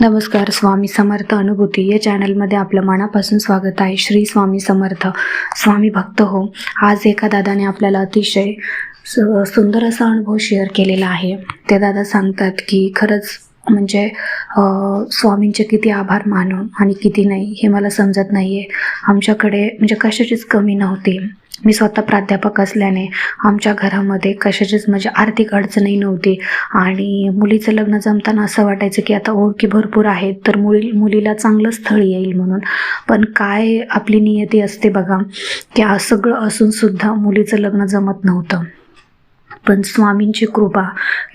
नमस्कार स्वामी समर्थ अनुभूती. या चॅनलमध्ये आपलं मनापासून स्वागत आहे. श्री स्वामी समर्थ. स्वामी भक्त हो आज एका दादाने आपल्याला अतिशय सुंदर असा अनुभव शेअर केलेला आहे. ते दादा सांगतात की खरंच म्हणजे स्वामींचे किती आभार मानून आणि किती नाही हे मला समजत नाही आहे आमच्याकडे म्हणजे कशाचीच कमी नव्हती. मी स्वतः प्राध्यापक असल्याने आमच्या घरामध्ये कशाचीच म्हणजे आर्थिक अडचणही नव्हती. आणि मुलीचं लग्न जमताना असं वाटायचं की आता ओळखी भरपूर आहेत तर मुली मुलीला चांगलं स्थळ येईल म्हणून. पण काय आपली नियती असते बघा की सगळं असूनसुद्धा मुलीचं लग्न जमत नव्हतं. पण स्वामींची कृपा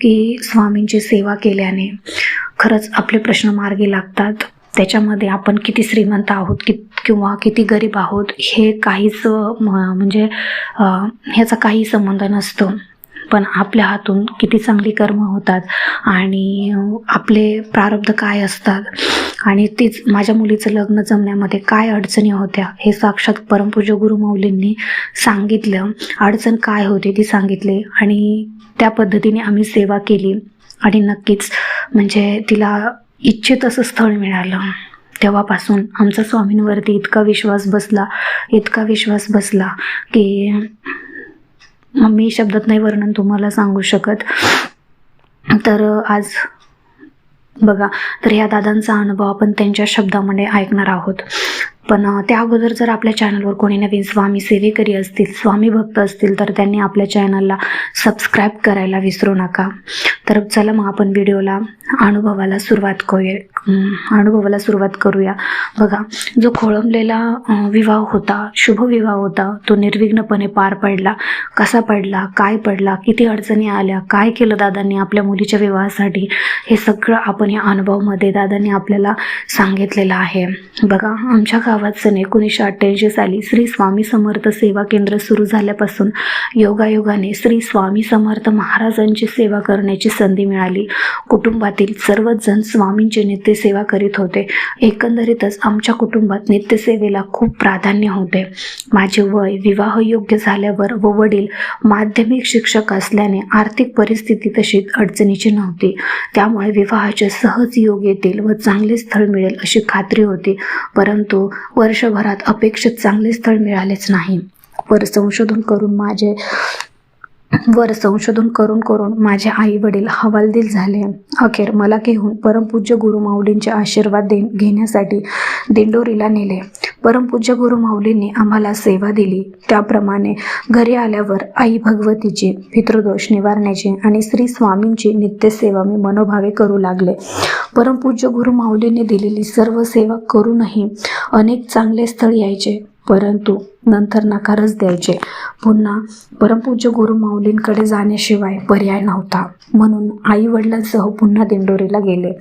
की स्वामींची सेवा केल्याने खरंच आपले प्रश्न मार्गी लागतात. त्याच्यामध्ये आपण किती श्रीमंत आहोत कि किंवा किती गरीब आहोत हे काहीच म- म्हणजे ह्याचा काही संबंध नसतो. पण आपल्या हातून किती चांगली कर्म होतात आणि आपले प्रारब्ध काय असतात. आणि तीच माझ्या मुलीचं लग्न जमण्यामध्ये काय अडचणी होत्या हे साक्षात परमपूज्य गुरुमौलींनी सांगितलं. अडचण काय होती ती सांगितली आणि त्या पद्धतीने आम्ही सेवा केली. आणि नक्कीच म्हणजे तिला इच्छित असं स्थळ मिळालं. तेव्हापासून आमचा स्वामींवरती इतका विश्वास बसला इतका विश्वास बसला की मी शब्दात नाही वर्णन तुम्हाला सांगू शकत. तर आज बघा तर ह्या दादांचा अनुभव आपण त्यांच्या शब्दामध्ये ऐकणार आहोत. पण त्या अगोदर जर आपल्या चॅनलवर कोणी नवीन स्वामी सेवेकरी असतील स्वामी भक्त असतील तर त्यांनी आपल्या चॅनलला सबस्क्राईब करायला विसरू नका. तर चला मग आपण व्हिडिओला अनुभवाला सुरुवात करूया अनुभवाला सुरुवात करूया. बघा जो खोळंबलेला विवाह होता शुभ विवाह होता तो निर्विघ्नपणे पार पडला. कसा पडला? काय पडला? किती अडचणी आल्या? काय केलं दादांनी आपल्या मुलीच्या विवाहासाठी? हे सगळं आपण या अनुभवामध्ये दादांनी आपल्याला सांगितलेलं आहे. बघा आमच्या गावात सन एकोणीसशे अठ्ठ्याऐंशी साली श्री स्वामी समर्थ सेवा केंद्र सुरू झाल्यापासून योगायोगाने श्री स्वामी समर्थ महाराजांची सेवा करण्याची संधी मिळाली. कुटुंबातील सर्वच जण स्वामींची नित्यसेवा करीत होते. एकंदरीतच आमच्या कुटुंबात नित्यसेवेला खूप प्राधान्य होते. माझे वय विवाहयोग्य झाल्यावर व वडील माध्यमिक शिक्षक असल्याने आर्थिक परिस्थिती तशी अडचणीची नव्हती. त्यामुळे विवाहाचे सहज योग येतील व चांगले स्थळ मिळेल अशी खात्री होती. परंतु वर्षभरात अपेक्षित चांगले स्थळ मिळालेच नाही. वर संशोधन करून माझे वर संशोधन करून करून माझे आई वडील हवालदिल झाले. अखेर मला घेऊन परमपूज्य गुरुमाऊलींचे आशीर्वाद दे घेण्यासाठी दिंडोरीला नेले. परमपूज्य गुरुमाऊलींनी आम्हाला सेवा दिली. त्याप्रमाणे घरी आल्यावर आई भगवतीची पितृदोष निवारण्याची आणि श्री स्वामींची नित्यसेवा मी मनोभावे करू लागले. परमपूज्य गुरुमाऊलींनी दिलेली सर्व सेवा करूनही अनेक चांगले स्थळ यायचे परंतु नंतर नकारच द्यायचे. पुन्हा परमपूज्य गुरु माऊलींकडे जाण्याशिवाय पर्याय नव्हता. म्हणून आई वडिलांसह पुन्हा दिंडोरीला गेले.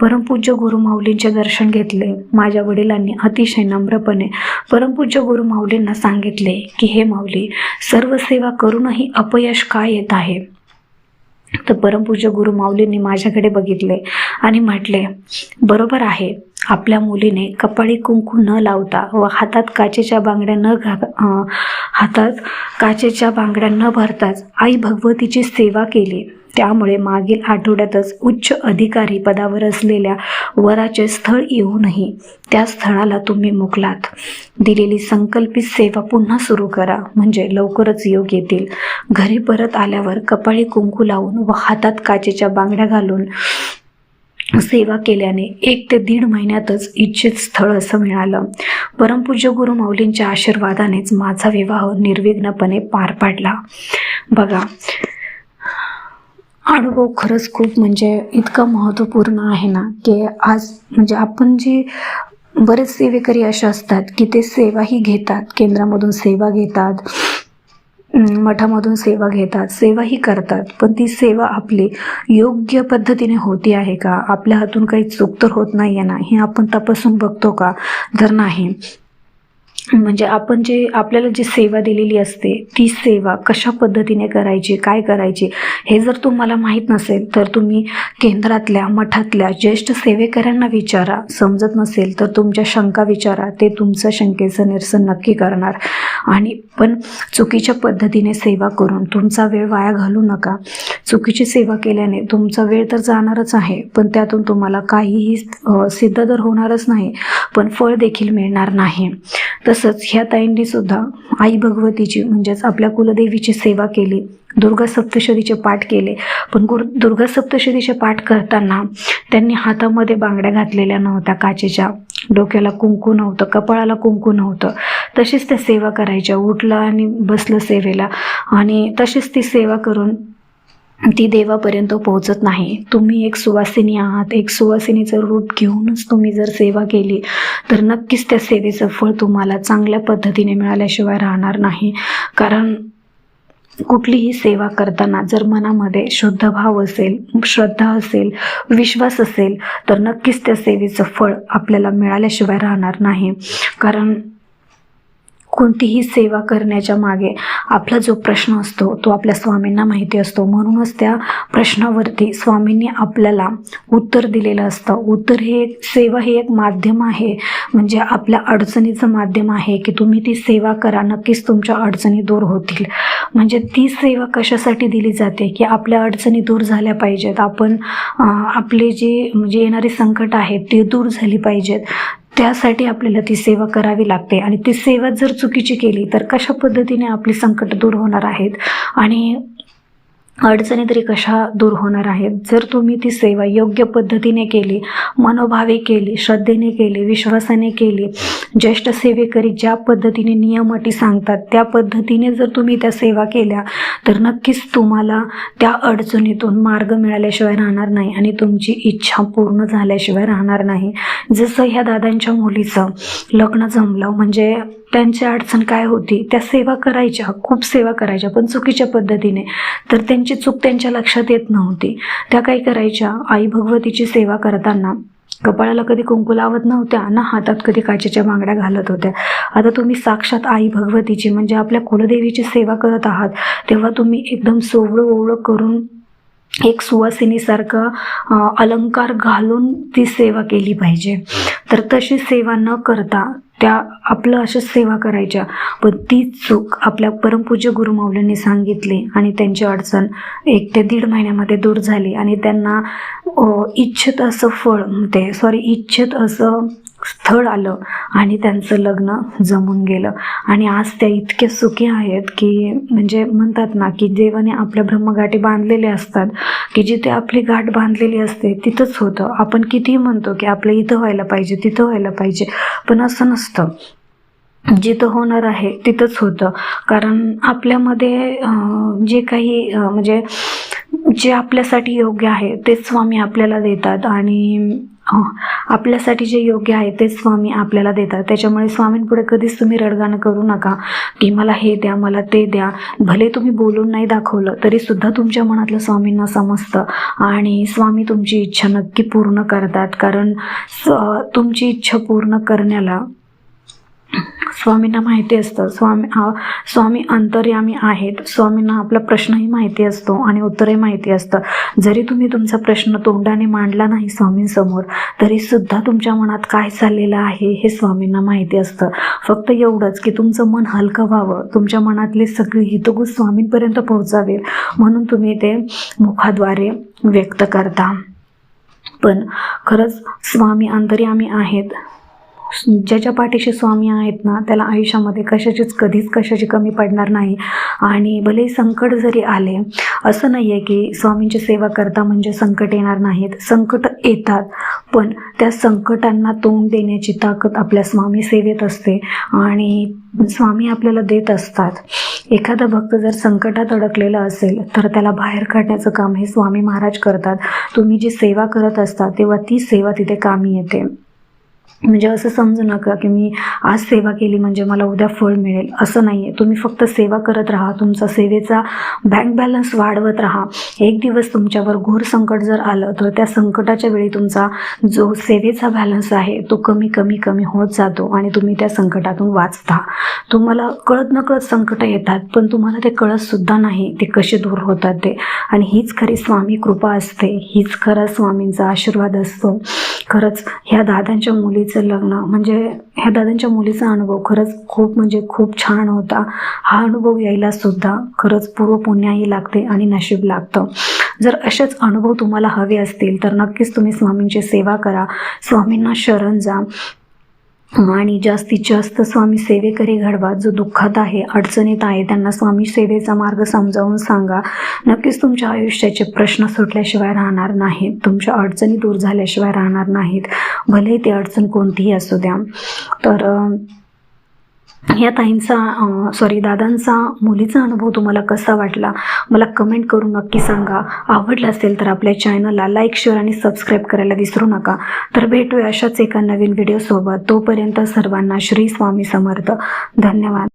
परमपूज्य गुरु माऊलींचे दर्शन घेतले. माझ्या वडिलांनी अतिशय नम्रपणे परमपूज्य गुरु माऊलींना सांगितले की हे माऊली सर्व सेवा करूनही अपयश का येत आहे? तर परमपूज्य गुरु माऊलींनी माझ्याकडे बघितले आणि म्हटले बरोबर आहे. आपल्या मुलीने कपाळी कुंकू न लावता व हातात काचेच्या बांगड्या न घा हातात काचेच्या बांगड्या न भरताच आई भगवतीची सेवा केली. त्यामुळे मागील आठवड्यातच उच्च अधिकारी पदावर असलेल्या वराचे स्थळ येऊनही त्या स्थळाला तुम्ही मुकलात. दिलेली संकल्पित सेवा पुन्हा सुरू करा म्हणजे लवकरच योग येतील. घरी परत आल्यावर कपाळी कुंकू लावून व हातात काचेच्या बांगड्या घालून सेवा केल्याने एक ते दीड महिन्यातच इच्छित स्थळ असं मिळालं. परमपूज्य गुरु माऊलींच्या आशीर्वादानेच माझा विवाह निर्विघ्नपणे पार पाडला. बघा अनुभव खरंच खूप म्हणजे इतका महत्त्वपूर्ण आहे ना की आज म्हणजे आपण जे बरेच सेवेकरी असे असतात की ते सेवाही घेतात केंद्रामधून सेवा घेतात मठामधून सेवा घेतात सेवाही करतात पण ती सेवा आपली योग्य पद्धतीने होती आहे का? आपल्या हातून काही चूक तर होत नाही आहे ना? हे आपण तपासून बघतो का? जर नाही. म्हणजे आपण जे आपल्याला जी सेवा दिलेली असते ती सेवा कशा पद्धतीने करायची काय करायची हे जर तुम्हाला माहीत नसेल तर तुम्ही केंद्रातल्या मठातल्या ज्येष्ठ सेवेकऱ्यांना विचारा. समजत नसेल तर तुमच्या शंका विचारा. ते तुमचं शंकेचं निरसन नक्की करणार. आणि पण चुकीच्या पद्धतीने सेवा करून तुमचा वेळ वाया घालू नका. चुकीची सेवा केल्याने तुमचा वेळ तर जाणारच आहे पण त्यातून तुम्हाला काहीही सिद्ध तर होणारच नाही. पण फळ देखील मिळणार नाही. तसंच ह्या ताईंनी सुद्धा आई भगवतीची म्हणजेच आपल्या कुलदेवीची सेवा केली. दुर्गा सप्तशतीचे पाठ केले. पण गुर दुर्गा सप्तशतीचे पाठ करताना त्यांनी हातामध्ये बांगड्या घातलेल्या नव्हत्या काचेच्या. डोक्याला कुंकू नव्हतं कपाळाला कुंकू नव्हतं. तशीच त्या सेवा करायच्या. उठलं आणि बसलं सेवेला. आणि तशीच ती सेवा करून ती देवापर्यंत पोहोचत नाही. तुम्ही एक सुवासिनी आहात. एक सुवासिनीचं रूप घेऊनच तुम्ही जर सेवा केली तर नक्कीच त्या सेवेचं फळ तुम्हाला चांगल्या पद्धतीने मिळाल्याशिवाय राहणार नाही. कारण कुठलीही सेवा करताना जर मनामध्ये शुद्ध भाव असेल श्रद्धा असेल विश्वास असेल तर नक्कीच त्या सेवेचं फळ आपल्याला मिळाल्याशिवाय राहणार नाही. कारण कोणतीही सेवा करण्याच्या मागे आपला जो प्रश्न असतो तो आपल्या स्वामींना माहिती असतो. म्हणूनच त्या प्रश्नावरती स्वामींनी आपल्याला उत्तर दिलेलं असतं. उत्तर हे एक सेवा हे एक माध्यम आहे. म्हणजे आपल्या अडचणीचं माध्यम आहे की तुम्ही ती सेवा करा. नक्कीच तुमच्या अडचणी दूर होतील. म्हणजे ती सेवा कशासाठी दिली जाते? की आपल्या अडचणी दूर झाल्या पाहिजेत. आपण आपले जे म्हणजे येणारे संकट आहेत ते दूर झाली पाहिजेत. त्यासाठी आपल्याला ती सेवा करावी लागते. आणि ती सेवा जर चुकीची केली तर कशा पद्धतीने आपली संकट दूर होणार आहेत? आणि अडचणी तरी कशा दूर होणार आहेत? जर तुम्ही ती सेवा योग्य पद्धतीने केली मनोभावे केली श्रद्धेने केली विश्वासाने केली ज्येष्ठ सेवेकरी ज्या पद्धतीने नियम अटी सांगतात त्या पद्धतीने जर तुम्ही त्या सेवा केल्या तर नक्कीच तुम्हाला त्या अडचणीतून मार्ग मिळाल्याशिवाय राहणार नाही आणि तुमची इच्छा पूर्ण झाल्याशिवाय राहणार नाही. जसं ह्या दादांच्या मुलीचं लग्न जमलं म्हणजे त्यांची अडचण काय होती? त्या सेवा करायच्या खूप सेवा करायच्या पण चुकीच्या पद्धतीने. तर त्यांची चूक त्यांच्या लक्षात येत नव्हती. त्या काय करायच्या? आई भगवतीची सेवा करताना कपाळाला कधी कुंकू लावत नव्हत्या ना हातात कधी काचेच्या बांगड्या घालत होत्या. आता तुम्ही साक्षात आई भगवतीची म्हणजे आपल्या कुलदेवीची सेवा करत आहात तेव्हा तुम्ही एकदम सोवळं ओवळं करून एक सुवासिनीसारखं अलंकार घालून ती सेवा केली पाहिजे. तर तशी सेवा न करता त्या आपलं अशाच सेवा करायच्या. पण ती चूक आपल्या परमपूज्य गुरुमाऊलींनी सांगितली आणि त्यांची अडचण एक ते दीड महिन्यामध्ये दूर झाली आणि त्यांना इच्छित असं फळ ते सॉरी इच्छित असं स्थळ आलं आणि त्यांचं लग्न जमून गेलं. आणि आज त्या इतक्या सुखी आहेत की म्हणजे म्हणतात ना की देवाने आपल्या ब्रह्मगाठी बांधलेले असतात की जिथे आपली गाठ बांधलेली असते तिथंच होतं. आपण कितीही म्हणतो की आपलं इथं व्हायला पाहिजे तिथं व्हायला पाहिजे पण असं नसतं. जिथं होणार आहे तिथंच होतं. कारण आपल्यामध्ये जे काही म्हणजे जे आपल्यासाठी योग्य आहे तेच स्वामी आपल्याला देतात. आणि आपल्यासाठी जे योग्य आहे तेच स्वामी आपल्याला देतात. त्याच्यामुळे स्वामींपुढे कधीच तुम्ही रडगाणं करू नका. की मला हे द्या मला ते द्या. भले तुम्ही बोलून नाही दाखवलं तरी सुद्धा तुमच्या मनातलं स्वामींना समजतं. आणि स्वामी तुमची इच्छा नक्की पूर्ण करतात. कारण स- तुमची इच्छा पूर्ण करण्याला स्वामींना माहिती असतं. स्वामी स्वामी अंतर्यामी आहेत. स्वामींना आपला प्रश्नही माहिती असतो आणि उत्तरही माहिती असतं. जरी तुम्ही तुमचा प्रश्न तोंडाने मांडला नाही स्वामींसमोर तरी सुद्धा तुमच्या मनात काय चाललेलं आहे हे स्वामींना माहिती असतं. फक्त एवढंच की तुमचं मन हलकं व्हावं. तुमच्या मनातली सगळी हितगुज स्वामींपर्यंत पोहोचावे. म्हणून तुम्ही ते मुखाद्वारे व्यक्त करता. पण खरंच स्वामी अंतर्यामी आहेत. ज्याच्या पाठीशी स्वामी आहेत ना त्याला आयुष्यामध्ये कशाचीच कधीच कशाची कमी पडणार नाही. आणि भले संकट जरी आले असं नाही आहे की स्वामींची सेवा करता म्हणजे संकट येणार नाहीत. संकट येतात पण त्या संकटांना तोंड देण्याची ताकद आपल्या स्वामी सेवेत असते. आणि स्वामी आपल्याला देत असतात. एखादा भक्त जर संकटात अडकलेला असेल तर त्याला बाहेर काढण्याचं काम हे स्वामी महाराज करतात. तुम्ही जी सेवा करत असता तेव्हा ती सेवा तिथे कामी येते. म्हणजे असं समजू नका की मी आज सेवा केली म्हणजे मला उद्या फळ मिळेल. असं नाही आहे तुम्ही फक्त सेवा करत राहा. तुमचा सेवेचा बँक बॅलन्स वाढवत राहा. एक दिवस तुमच्यावर घोर संकट जर आलं तर त्या संकटाच्या वेळी तुमचा जो सेवेचा बॅलन्स आहे तो कमी कमी कमी होत जातो आणि तुम्ही त्या संकटातून वाचता. तुम्हाला कळत नकळत संकटं येतात पण तुम्हाला ते कळतसुद्धा नाही ते कसे दूर होतात ते. आणि हीच खरी स्वामी कृपा असते. हीच खरा स्वामींचा आशीर्वाद असतो. खरंच ह्या दादांच्या मुलीचं लग्न म्हणजे ह्या दादांच्या मुलीचा अनुभव खरंच खूप म्हणजे खूप छान होता. हा अनुभव यायला सुद्धा खरंच पूर्व पुण्याही लागते आणि नशीब लागतं. जर असेच अनुभव तुम्हाला हवे असतील तर नक्कीच तुम्ही स्वामींची सेवा करा. स्वामींना शरण जा. आणि जास्तीत जास्त स्वामी सेवेकरी घडवा. जो दुःखात आहे अडचणीत आहे त्यांना स्वामी सेवेचा मार्ग समजावून सांगा. नक्कीच तुमच्या आयुष्याचे प्रश्न सुटल्याशिवाय राहणार नाहीत तुमच्या अडचणी दूर झाल्याशिवाय राहणार नाहीत. भले ती अडचण कोणतीही असू द्या. तर या ताईंचा सॉरी दादांचा मुलीचा अनुभव तुम्हाला कसा वाटला? मला कमेंट करून नक्की सांगा. आवडला असेल तर आपल्या चॅनलला लाईक शेअर आणि सबस्क्राईब करायला विसरू नका. तर भेटूया अशाच एका नवीन व्हिडिओसोबत तोपर्यंत सर्वांना श्री स्वामी समर्थ. धन्यवाद.